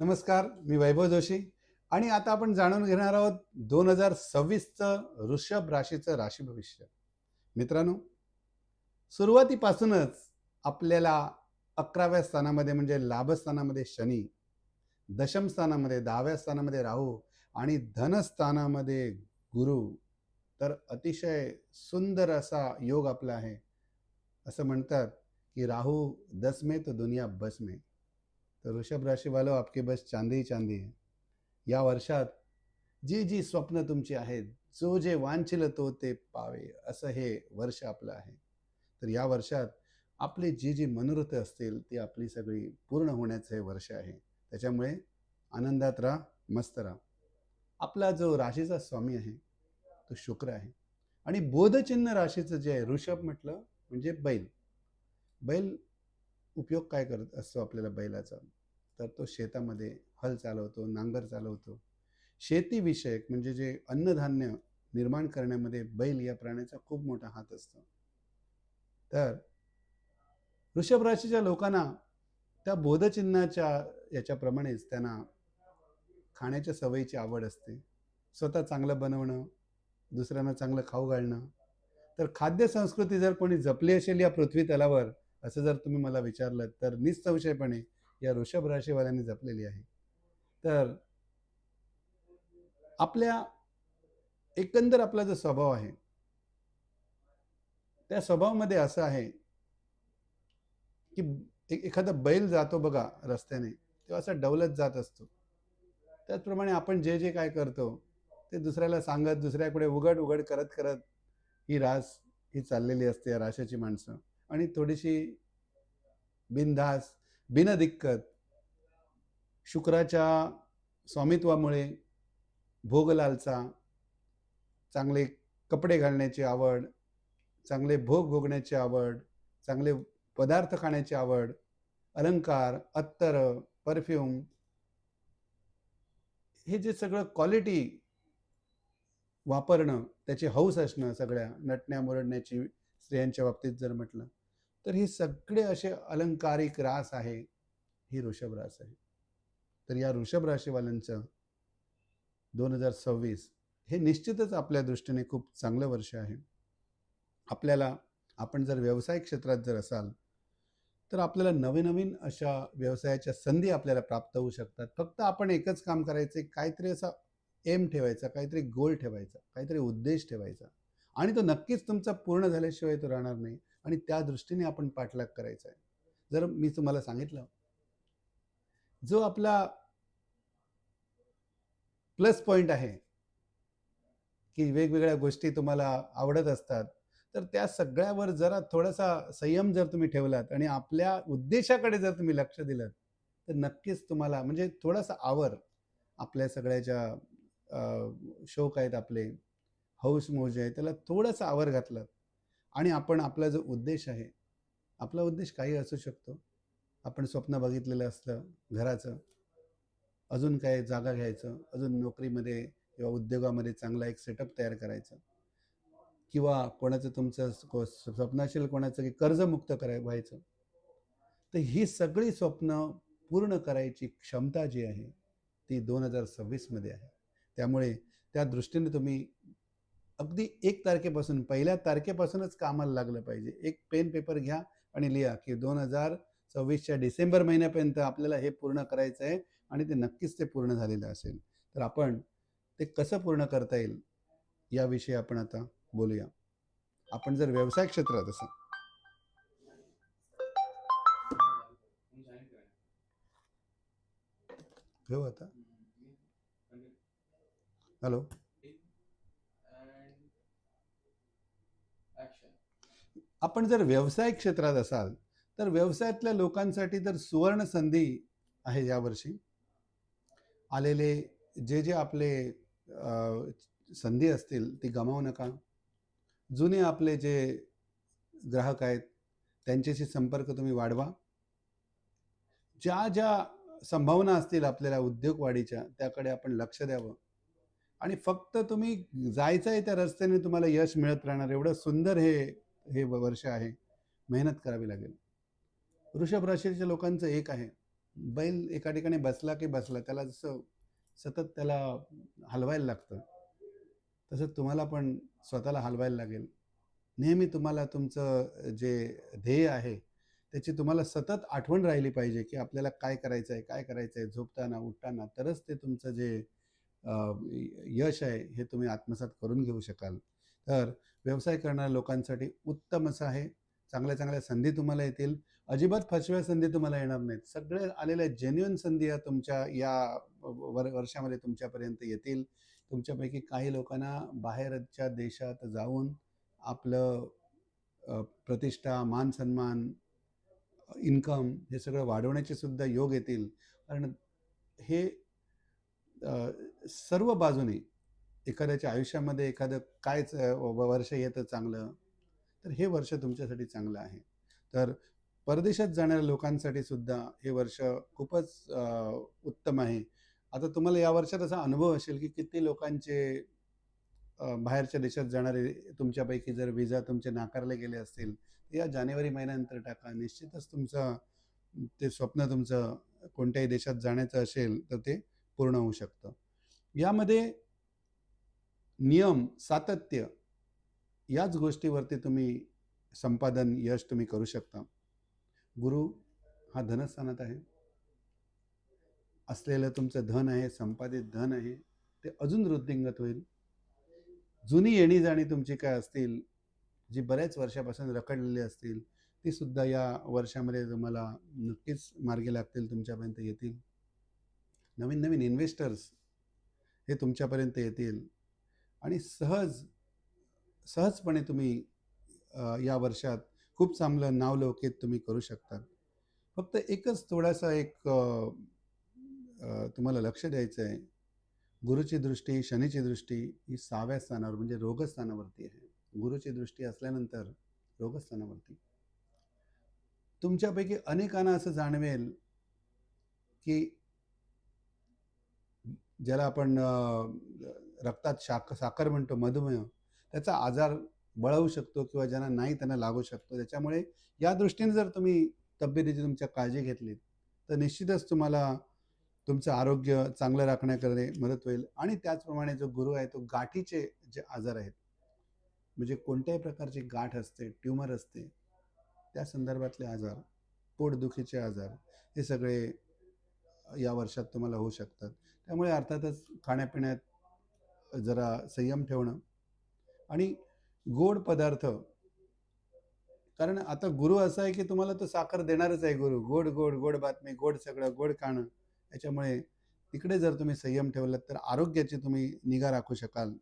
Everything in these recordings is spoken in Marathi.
नमस्कार मी वैभव जोशी. आणि आता आपण जाणून घेणार आहोत दोन हजार सव्वीसचं वृषभ राशीचं राशी भविष्य. मित्रांनो सुरुवातीपासूनच आपल्याला अकराव्या स्थानामध्ये म्हणजे लाभस्थानामध्ये शनी दशम स्थानामध्ये दहाव्या स्थानामध्ये राहू आणि धनस्थानामध्ये गुरु तर अतिशय सुंदर असा योग आपला आहे. असं म्हणतात की राहू दसमे तो दुनिया बस तर वृषभ राशि वालों आपके बस चांदी ही चांदी आहे या वर्षात जी जी स्वप्न तुमची आहेत जो जे वांछिल तो ते पावे असं हे वर्ष आपलं आहे। तर या वर्षात आपली जी जी मनोरथ असतील ती आपली सगळी पूर्ण होण्याचं हे वर्ष आहे। त्याच्यामुळे आनंदात राहा मस्त राहा। आपला जो राशीचा स्वामी आहे तो शुक्र आहे। आणि बोधचिन्ह राशीचं जे आहे ऋषभ म्हटलं म्हणजे बैल। बैल उपयोग काय करत असतो आपल्याला बैलाचा? तर तो शेतामध्ये हल चालवतो नांगर चालवतो. शेतीविषयक म्हणजे जे अन्नधान्य निर्माण करण्यामध्ये बैल या प्राण्याचा खूप मोठा हात असतो. तर वृषभ राशीच्या लोकांना त्या बोधचिन्हाच्या याच्याप्रमाणेच त्यांना खाण्याच्या सवयीची आवड असते. स्वतः चांगलं बनवणं दुसऱ्यांना चांगलं खाऊ घालणं. तर खाद्य संस्कृती जर कोणी जपली असेल या पृथ्वी तलावर असं जर तुम्ही मला विचारलं तर निसंशयपणे या वृषभ राशीवाल्यांनी जपलेली आहे. तर आपल्या एकंदर आपला जो स्वभाव आहे त्या स्वभावामध्ये असं आहे की एखादा बैल जातो बघा रस्त्याने तेव्हा असा डवलत जात असतो. त्याचप्रमाणे आपण जे जे काय करतो ते दुसऱ्याला सांगत दुसऱ्याकडे उघड उघड करत करत ही रास ही चाललेली असते या राशाची माणसं. आणि थोडीशी बिनधास बिनदिक्कत. शुक्राच्या स्वामित्वामुळे भोगलालचा चांगले कपडे घालण्याची आवड चांगले भोग भोगण्याची आवड चांगले पदार्थ खाण्याची आवड अलंकार अत्तर परफ्यूम हे जे सगळं क्वालिटी वापरणं त्याची हौस असणं सगळ्या नटण्या मुरडण्याची स्त्रियांच्या बाबतीत जर म्हटलं तर हे सगळे असे अलंकारिक रास आहे ही ऋषभ रास आहे. तर या ऋषभ राशीवाल्यांचं दोन हजार सव्वीस हे निश्चितच आपल्या दृष्टीने खूप चांगलं वर्ष आहे. आपल्याला आपण जर व्यवसाय क्षेत्रात जर असाल तर आपल्याला नवीन नवीन अशा व्यवसायाच्या संधी आपल्याला प्राप्त होऊ शकतात. फक्त आपण एकच काम करायचे काहीतरी असा एम ठेवायचा काहीतरी गोल ठेवायचा काहीतरी उद्देश ठेवायचा. आणि तो नक्कीच तुमचा पूर्ण झाल्याशिवाय तो राहणार नाही. आणि त्या दृष्टीने आपण पाठलाग करायचा आहे. जर मी तुम्हाला सांगितलं जो आपला प्लस पॉईंट आहे की वेगवेगळ्या गोष्टी तुम्हाला आवडत असतात तर त्या सगळ्यावर जरा थोडासा संयम जर तुम्ही ठेवलात आणि आपल्या उद्देशाकडे जर तुम्ही लक्ष दिलं तर नक्कीच तुम्हाला म्हणजे थोडासा आवर आपल्या सगळ्याच्या शौक आहेत आपले. हौस मौज आहे त्याला थोडासा आवर घातलं. आणि आपण आपला जो उद्देश आहे आपला उद्देश काही असू शकतो. आपण स्वप्न बघितलेलं असतं घराचं. अजून काय जागा घ्यायचं अजून नोकरीमध्ये किंवा उद्योगामध्ये चांगला एक सेटअप तयार करायचं. किंवा कोणाचं तुमचं स्वप्न असेल कोणाचं की कर्जमुक्त कराय व्हायचं. तर ही सगळी स्वप्न पूर्ण करायची क्षमता जी आहे ती दोन हजार सव्वीसमध्ये आहे. त्यामुळे त्या दृष्टीने तुम्ही अगदी एक तारखेपासून पहिल्या तारखेपासूनच कामाला लागलं पाहिजे. एक पेन पेपर घ्या आणि लिहा की दोन हजार सव्वीसच्या डिसेंबर महिन्यापर्यंत आपल्याला हे पूर्ण करायचं आहे आणि ते नक्कीच ते पूर्ण झालेलं असेल. तर आपण ते कसं पूर्ण करता येईल याविषयी आपण आता बोलूया. आपण जर व्यवसाय क्षेत्रात असाल. घेऊ आता? हॅलो? आपण जर व्यवसाय क्षेत्रात असाल तर व्यवसायातल्या लोकांसाठी तर सुवर्ण संधी आहे यावर्षी आलेले जे जे आपले संधी असतील ती गमावू नका. जुने आपले जे ग्राहक आहेत त्यांच्याशी संपर्क तुम्ही वाढवा. ज्या ज्या संभावना असतील आपल्याला उद्योग वाढीच्या त्याकडे आपण लक्ष द्यावं. आणि फक्त तुम्ही जायचं आहे त्या रस्त्याने तुम्हाला यश मिळत राहणार. एवढं सुंदर हे हे वर्ष आहे. मेहनत करावी लागेल. वृषभ राशीच्या लोकांचं एक आहे. बैल एका ठिकाणी बसला की बसला त्याला जसं सतत त्याला हलवायला लागतं तसं तुम्हाला पण स्वतःला हलवायला लागेल. नेहमी तुम्हाला तुमचं जे ध्येय आहे त्याची तुम्हाला सतत आठवण राहिली पाहिजे की आपल्याला काय करायचं आहे काय करायचं आहे झोपताना उठताना तरच ते तुमचं जे यश आहे हे तुम्ही आत्मसात करून घेऊ शकाल. तर व्यवसाय करणाऱ्या लोकांसाठी उत्तम असं आहे. चांगल्या चांगल्या संधी तुम्हाला येतील. अजिबात फसव्या संधी तुम्हाला येणार नाहीत. सगळे आलेल्या जेन्युअन संधी या तुमच्या या वर वर्षामध्ये तुमच्यापर्यंत येतील. तुमच्यापैकी काही लोकांना बाहेरच्या देशात जाऊन आपलं प्रतिष्ठा मान सन्मान इन्कम हे सगळं वाढवण्याचे सुद्धा योग येतील. कारण हे सर्व बाजूने एखाद्याच्या आयुष्यामध्ये एखादं कायच व- वर्ष येतं चांगलं तर हे वर्ष तुमच्यासाठी चांगलं आहे. तर परदेशात जाणाऱ्या लोकांसाठी सुद्धा हे वर्ष खूपच उत्तम आहे. आता तुम्हाला या वर्षात असा अनुभव असेल की किती लोकांचे बाहेरच्या देशात जाणारे तुमच्यापैकी जर विजा तुमचे नाकारले गेले असतील तर या जानेवारी महिन्यानंतर टाका. निश्चितच तुमचं ते स्वप्न तुमचं कोणत्याही देशात जाण्याचं असेल तर ते पूर्ण होऊ शकतं. यामध्ये नियम सातत्य याच गोष्टीवरती तुम्ही संपादन यश तुम्ही करू शकता. गुरु हा धनस्थानात आहे. असलेलं तुमचं धन आहे संपादित धन आहे ते अजून वृद्धिंगत होईल. जुनी येणी जाणी तुमची काय असतील जी बऱ्याच वर्षापासून रखडलेली असतील ती सुद्धा या वर्षामध्ये तुम्हाला नक्कीच मार्गी लागतील तुमच्यापर्यंत येतील. नवीन नवीन इन्व्हेस्टर्स हे तुमच्यापर्यंत येतील. आणि सहज सहजपणे तुम्ही या वर्षात खूप चांगलं नावलौकिक तुम्ही करू शकता फक्त एकच थोडासा एक तुम्हाला लक्ष द्यायचं आहे. गुरुची दृष्टी शनीची दृष्टी ही सहाव्या स्थानावर म्हणजे रोगस्थानावरती आहे. गुरुची दृष्टी असल्यानंतर रोगस्थानावरती. तुमच्यापैकी अनेकांना असं जाणवेल की ज्याला आपण रक्तात शाक साखर म्हणतो मधुमेह त्याचा आजार बळवू शकतो किंवा ज्यांना नाही त्यांना लागू शकतो. त्याच्यामुळे या दृष्टीने जर तुम्ही तब्येतीची तुमच्या काळजी घेतली तर निश्चितच तुम्हाला तुमचं आरोग्य चांगलं राखण्याकडे मदत होईल. आणि त्याचप्रमाणे जो गुरु आहे तो गाठीचे जे आजार आहेत म्हणजे कोणत्याही प्रकारची गाठ असते ट्यूमर असते त्या संदर्भातले आजार पोटदुखीचे आजार हे सगळे या वर्षात तुम्हाला होऊ शकतात. त्यामुळे अर्थातच खाण्यापिण्यात जरा संयम ठेवणं आणि गोड पदार्थ कारण आता गुरु असं आहे की तुम्हाला तो साखर देणारच आहे गुरु. गोड गोड गोड बातमी गोड सगळं गोड खाणं याच्यामुळे तिकडे जर तुम्ही संयम ठेवलात तर आरोग्याची तुम्ही निगा राखू शकाल.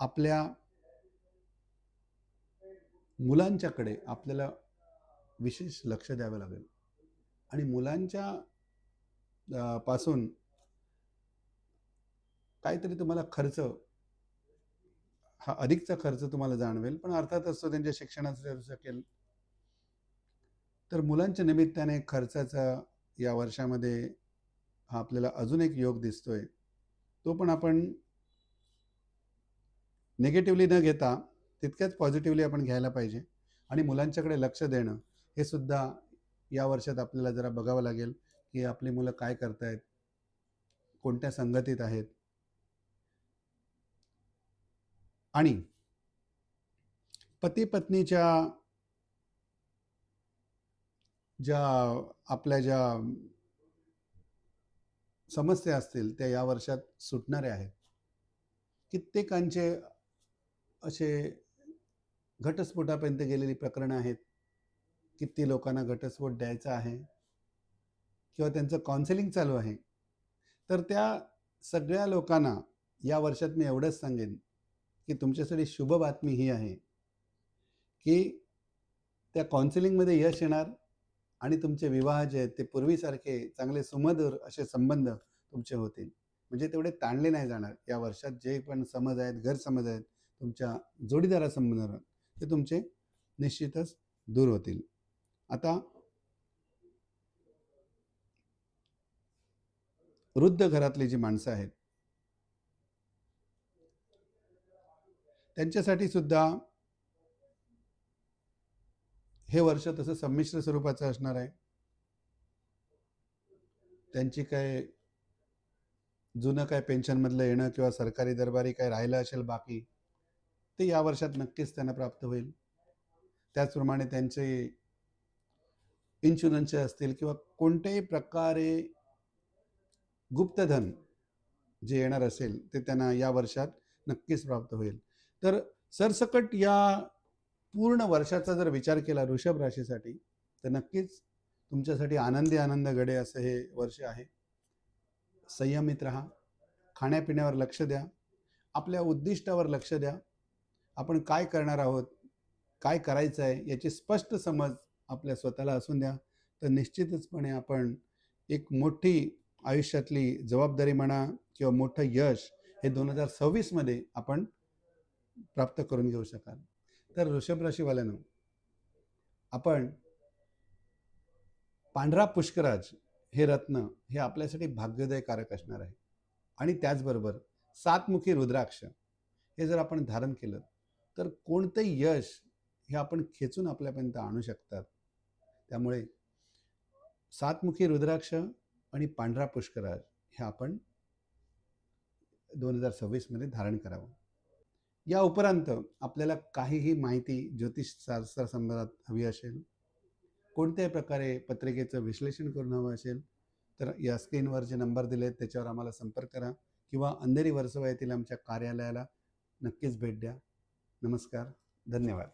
आपल्या मुलांच्याकडे आपल्याला विशेष लक्ष द्यावं लागेल. आणि मुलांच्या पासून काहीतरी तुम्हाला खर्च हा अधिकचा खर्च तुम्हाला जाणवेल. पण अर्थातच तो त्यांच्या शिक्षणाचा ठरू शकेल तर मुलांच्या निमित्ताने खर्चाचा या वर्षामध्ये हा आपल्याला अजून एक योग दिसतोय. तो पण आपण निगेटिव्हली न घेता तितक्याच पॉझिटिव्हली आपण घ्यायला पाहिजे. आणि मुलांच्याकडे लक्ष देणं हे सुद्धा या वर्षात आपल्याला जरा बघावं लागेल की आपली मुलं काय करतायत कोणत्या संगतीत आहेत. आणि पती पत्नीच्या ज्या आपल्या ज्या समस्या असतील त्या या वर्षात सुटणाऱ्या आहेत. कित्येकांचे असे घटस्फोटापर्यंत गेलेली प्रकरणं आहेत. किती लोकांना घटस्फोट द्यायचा आहे किंवा त्यांचं काउन्सिलिंग चालू आहे. तर त्या सगळ्या लोकांना या वर्षात मी एवढंच सांगेन की तुमच्यासाठी शुभ बातमी ही आहे की त्या काउन्सिलिंगमध्ये यश येणार आणि तुमचे विवाह जे आहेत ते पूर्वीसारखे चांगले सुमधुर असे संबंध तुमचे होतील. म्हणजे तेवढे ताणले नाही जाणार. या वर्षात जे पण समज आहेत गैरसमज आहेत तुमच्या जोडीदारासंबंधावर ते तुमचे निश्चितच दूर होतील. आता वृद्ध घरातली जी माणसं आहेत त्यांच्यासाठी सुद्धा हे वर्ष तसं संमिश्र स्वरूपाचं असणार आहे. त्यांची काय जुनं काय पेन्शनमधलं येणं किंवा सरकारी दरबारी काय राहिलं असेल बाकी ते या वर्षात नक्कीच त्यांना प्राप्त होईल. त्याचप्रमाणे त्यांचे इन्शुरन्सचे असतील किंवा कोणत्याही प्रकारे गुप्तधन जे येणार असेल ते त्यांना या वर्षात नक्कीच प्राप्त होईल. तर सरसकट या पूर्ण वर्षाचा जर विचार केला ऋषभ राशीसाठी तर नक्कीच तुमच्यासाठी आनंदी आनंद घडे असं हे वर्ष आहे. संयमित राहा खाण्यापिण्यावर लक्ष द्या आपल्या उद्दिष्टावर लक्ष द्या आपण काय करणार आहोत काय करायचं आहे याची स्पष्ट समज आपल्या स्वतःला असून द्या तर निश्चितचपणे आपण एक मोठी आयुष्यातली जबाबदारी म्हणा किंवा मोठं यश हे दोन हजार सव्वीसमध्ये आपण प्राप्त करून घेऊ शकाल. तर वृषभ राशीवाल्यानं आपण पांढरा पुष्कराज हे रत्न हे आपल्यासाठी भाग्योदय कारक असणार आहे. आणि त्याचबरोबर सातमुखी रुद्राक्ष हे जर आपण धारण केलं तर कोणतंही यश हे आपण खेचून आपल्यापर्यंत आणू शकतात. त्यामुळे सातमुखी रुद्राक्ष आणि पांढरा पुष्कराज हे आपण दोन हजार सव्वीसमध्ये धारण करावं. या उपरांत आपल्याला काहीही माहिती ज्योतिषशास्त्र हवी असेल कोणत्याही प्रकारे पत्रिकेचं विश्लेषण करून हवं असेल तर या स्क्रीनवर जे नंबर दिले आहेत त्याच्यावर आम्हाला संपर्क करा किंवा अंधेरी वर्सवा येथील आमच्या कार्यालयाला नक्कीच भेट द्या. नमस्कार धन्यवाद.